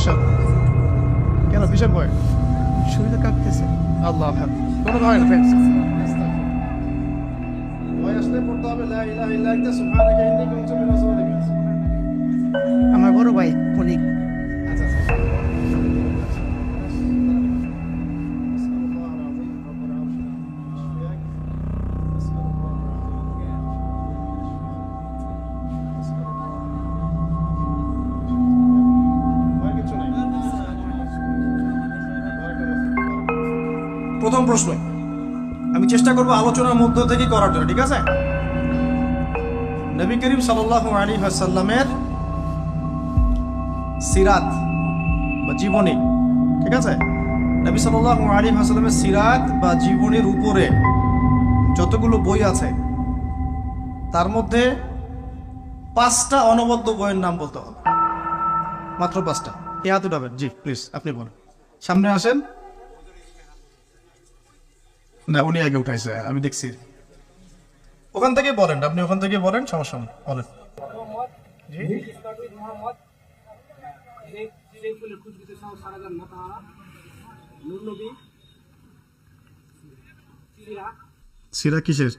মাসা কেন ভীষণ ভয়? শরীরে কাঁপতেছে। আল্লাহ হাফেজ কোনো ভয় না ফ্রেন্ডস ভয় আসলে পড়তে হবে লা ইলাহা ইল্লা আনতা সুবহানাকা ইন্নী কুনতু মিনাজ জালিমিন আমার বড় ভাই কলিগ। প্রথম প্রশ্ন আমি চেষ্টা করব আলোচনার মধ্য থেকে করার জন্য, ঠিক আছে? নবী করিম সাল্লাল্লাহু আলাইহি ওয়াসাল্লামের সিরাত বা জীবনী, ঠিক আছে? নবী সাল্লাল্লাহু আলাইহি ওয়াসাল্লামের সিরাত বা জীবনীর উপরে যতগুলো বই আছে, তার মধ্যে পাঁচটা অনবদ্য বইয়ের নাম বলতে হবে। মাত্র পাঁচটা। এ হাত উঠাবেন। জি প্লিজ আপনি বলেন। সামনে আসেন। না উনি আগে উঠাইছে আমি দেখছি। ওখান থেকে বলেন আপনি ওখান থেকে বলেন সমস্যা নেই বলেন। সিরা কিসের?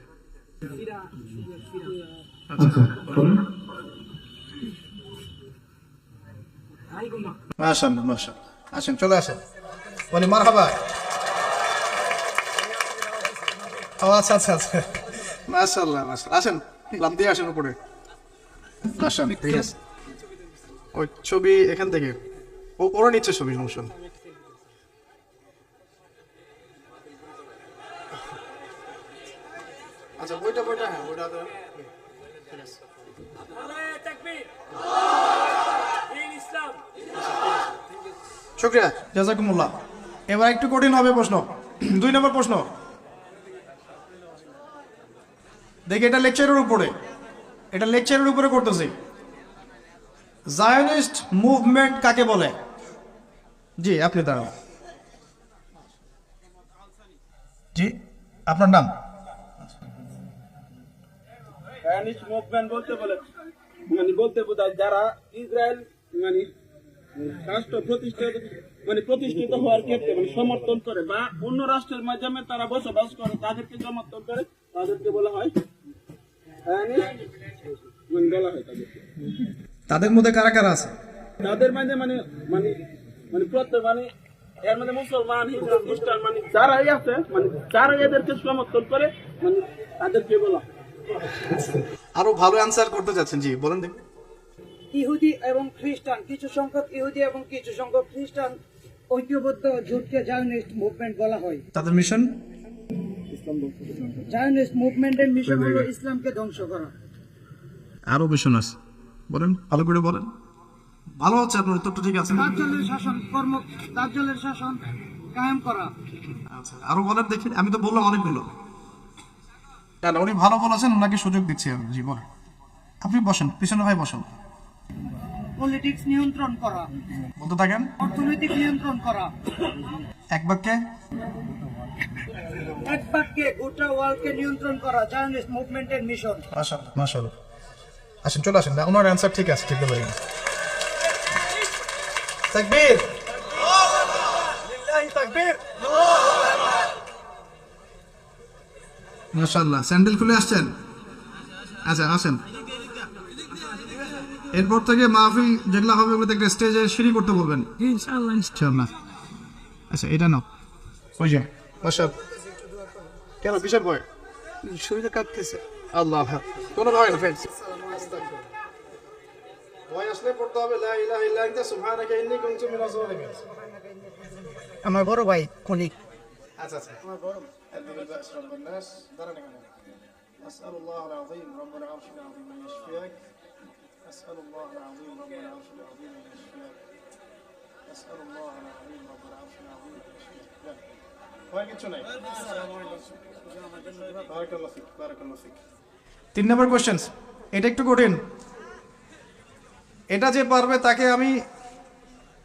মাশাআল্লাহ মাশাআল্লাহ আসেন চলে আসেন। বলি মারহাবা। ও আচ্ছা আচ্ছা আচ্ছা। মাশাআল্লাহ মাশাআল্লাহ। আসেন লাম দিয়ে আসেন উপরে। আসেন ঠিক আছে। ওই ছবি এখান থেকে। ও ওরা নিচ্ছে ছবি সমস্যা। আচ্ছা বইটা বইটা হ্যাঁ বইটা ঠিক আছে শুক্রিয়া। জাজাকুমুল্লাহ। এবার একটু কঠিন হবে প্রশ্ন। দুই নম্বর প্রশ্ন। দেখি এটা লেকচারের উপরে। এটা লেকচারের উপরে করতেছি। জায়নিস্ট মুভমেন্ট কাকে বলে? জি আপনি দাঁড়ান। জি আপনার নাম? জায়নিস্ট মুভমেন্ট বলতে বলে মানে বলতে বোঝায় যারা ইসরায়েল মানে রাষ্ট্র প্রতিষ্ঠিত মানে প্রতিষ্ঠিত হওয়ার ক্ষেত্রে মানে সমর্থন করে বা অন্য রাষ্ট্রের মাধ্যমে তারা বসবাস করে তাদেরকে সমর্থন করে তাদেরকে বলা হয় মানে হয় তাদের মধ্যে কারা কারা আছে? তাদের মাঝে মানে মানে মানে প্রত্যেক মানে এর মধ্যে মুসলমান হিন্দু খ্রিস্টান মানে যারাই আছে মানে যারা এদেরকে সমর্থন করে মানে তাদেরকে বলা হয়। আরও ভালো অ্যান্সার করতে চাচ্ছেন জি বলেন দেখি। ইহুদি এবং খ্রিস্টান কিছু সংখ্যক ইহুদি এবং কিছু সংখ্যক খ্রিস্টান ঐক্যবদ্ধ জোটকে জায়নিস্ট মুভমেন্ট বলা হয়। তাদের মিশন জায়নিস্ট মুভমেন্টের মিশন হলো ইসলামকে ধ্বংস করা। আরও মিশন আছে। বলেন ভালো করে বলেন। ভালো হচ্ছে আপনার উত্তরটা ঠিক আছে। দাজ্জালের শাসন কর্ম দাজ্জালের শাসন কায়েম করা। আচ্ছা আরও বলেন দেখি। আমি তো বললাম অনেকগুলো না উনি ভালো বলেছেন ওনাকে সুযোগ দিচ্ছি আমি। জি বলেন। আপনি বসেন পিছনে ভাই বসেন। পলিটিক্স নিয়ন্ত্রণ করা। বলতে থাকেন? অর্থনৈতিক নিয়ন্ত্রণ করা। এক বাক্যে? এক বাক্যে গোটা ওয়ার্ল্ডকে নিয়ন্ত্রণ করা জায়নিস্ট মুভমেন্টের মিশন। মাশাআল্লাহ মাশাআল্লাহ। আসেন চলে আসেন। না ওনার অ্যান্সার ঠিক আছে ঠিক পারি তাকবীর! লিল্লাহি তাকবীর! মাশাআল্লাহ। স্যান্ডেল খুলে আসছেন? আচ্ছা আসেন। এরপর থেকে মাহফিল যেগুলো হবে ওগুলো থেকে স্টেজে সিঁড়ি করতে বলবেন ইনশাআল্লাহ ইনশাআল্লাহ আচ্ছা এটা নাও ওই যে মাশাআল্লাহ কেন কিসের ভয় শরীরে কাঁপতেছে আল্লাহ কোনো ভয় না ফ্রেন্ডস ভয় আসলে পড়তে হবে লা ইলাহা ইল্লা আনতা সুবহানাকা ইন্নী কুনতু মিনাজ জালিমিন আমার বড় ভাই কলিগ আচ্ছা আচ্ছা আমার বড় أشرف الناس درنا كمان أسأل الله العظيم رب العرش العظيم أن يشفيك أسأل الله العظيم رب العرش العظيم أن يشفيك أسأل الله العظيم رب العرش العظيم أن يشفيك يلا. ভয় কিচ্ছু নাই বারাকাল্লাহ ফিক বারাকাল্লাহ ফিক তিন নম্বর কোশ্চেন এটা একটু কঠিন এটা যে পারবে তাকে আমি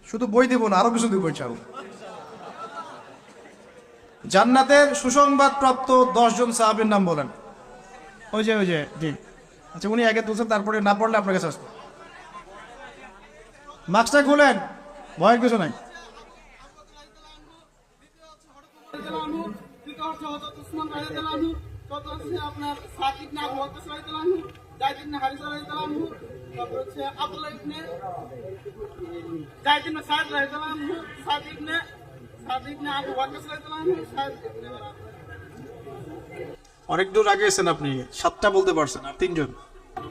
শুধু বই দেবো না আরো কিছু দিব চাও জান্নাতের সুসংবাদ প্রাপ্ত দশজন সাহাবীর নাম বলেন ওই যে ওই যে জি আচ্ছা উনি আগে তুলছেন, তারপরে না পড়লে আপনার কাছে আসব। মাস্কটা খুলেন, ভয়ের কিছু নাই। অনেক দূর আগে গেছেন আপনি, সাতটা বলতে পারছেন, আর তিনজন। আর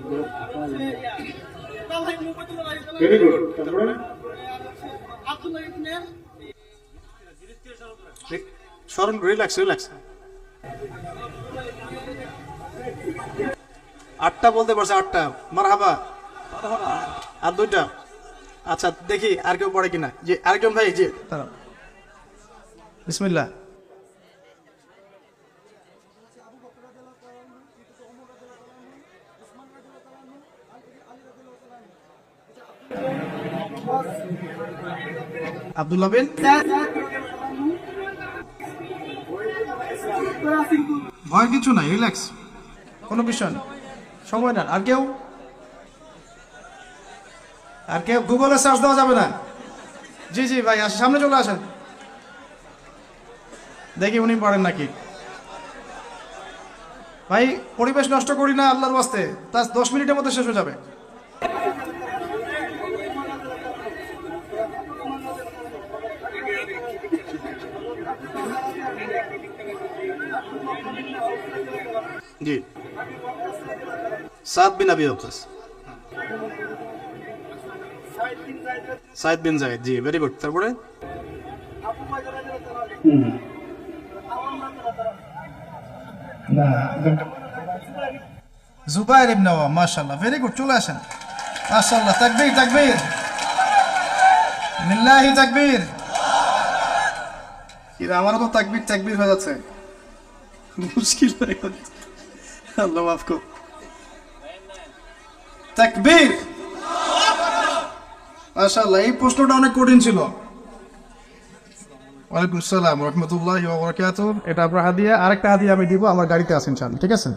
আব্দুল্লাহ ইবনে স্মরণ রিল্যাক্স রিল্যাক্স আটটা বলতে পারছে আটটা। মার হাবা আর দুইটা। আচ্ছা দেখি আর কেউ পড়ে কিনা। যে আরেকজন ভাই যে দাঁড়াও ভয় কিছু নাই রিল্যাক্স কোনো বিষয় না। সময় না আর কেউ? আর কেউ? গুগলে সার্চ দেওয়া যাবে না। জি জি, ভাই, আসেন। সামনে চলে আসেন। দেখি উনি পড়েন নাকি। ভাই, পরিবেশ নষ্ট করি না আল্লাহর বাস্তে তা দশ মিনিটের মধ্যে শেষ হয়ে যাবে। জি। Saad bin Abi Waqqas Saeed bin Zayed জি ভেরি গুড তারপরে? জুবাইর ইবনে আওয়াম, মাশাআল্লাহ ভেরি গুড চলে আসেন। মাশাআল্লাহ, তাকবীর তাকবীর। লিল্লাহি তাকবীর। আমারও তো তাকবীর তাকবীর হয়ে যাচ্ছে। মুশকিল হয়ে যাচ্ছে। আল্লাহ মাফ কর তাকবীর। মাশাআল্লাহ এই প্রশ্নটা অনেক কঠিন ছিল। ওয়ালাইকুম আসসালাম রহমতুল্লাহ বরকাত এটা আপনার হাদিয়া আরেকটা হাদিয়া আমি দিব আমার গাড়িতে চান ঠিক আছে?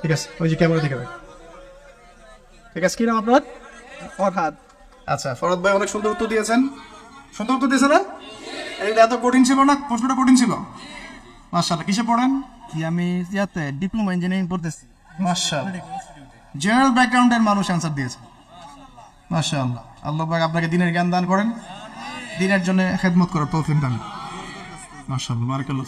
ঠিক আছে ওই যে ক্যামেরা রাখ। ঠিক আছে কি নাম আপনার? ফরহাদ। আচ্ছা ফরহাদ ভাই অনেক সুন্দর উত্তর দিয়েছেন। সুন্দর উত্তর দিয়েছে না? এইটা এত কঠিন ছিল না প্রশ্নটা কঠিন ছিল। মাশাআল্লাহ কিসে পড়েন? আমি ইয়াতে ডিপ্লোমা ইঞ্জিনিয়ারিং পড়তেছি। মাশাআল্লাহ। জেনারেল ব্যাকগ্রাউন্ডের মানুষ অ্যান্সার দিয়েছে। মাশাআল্লাহ। আল্লাহ পাক আপনাকে দিনের জ্ঞান দান করেন। দিনের জন্য খেদমত করার তৌফিক দান। মাশাআল্লাহ। বারাকাল্লাহ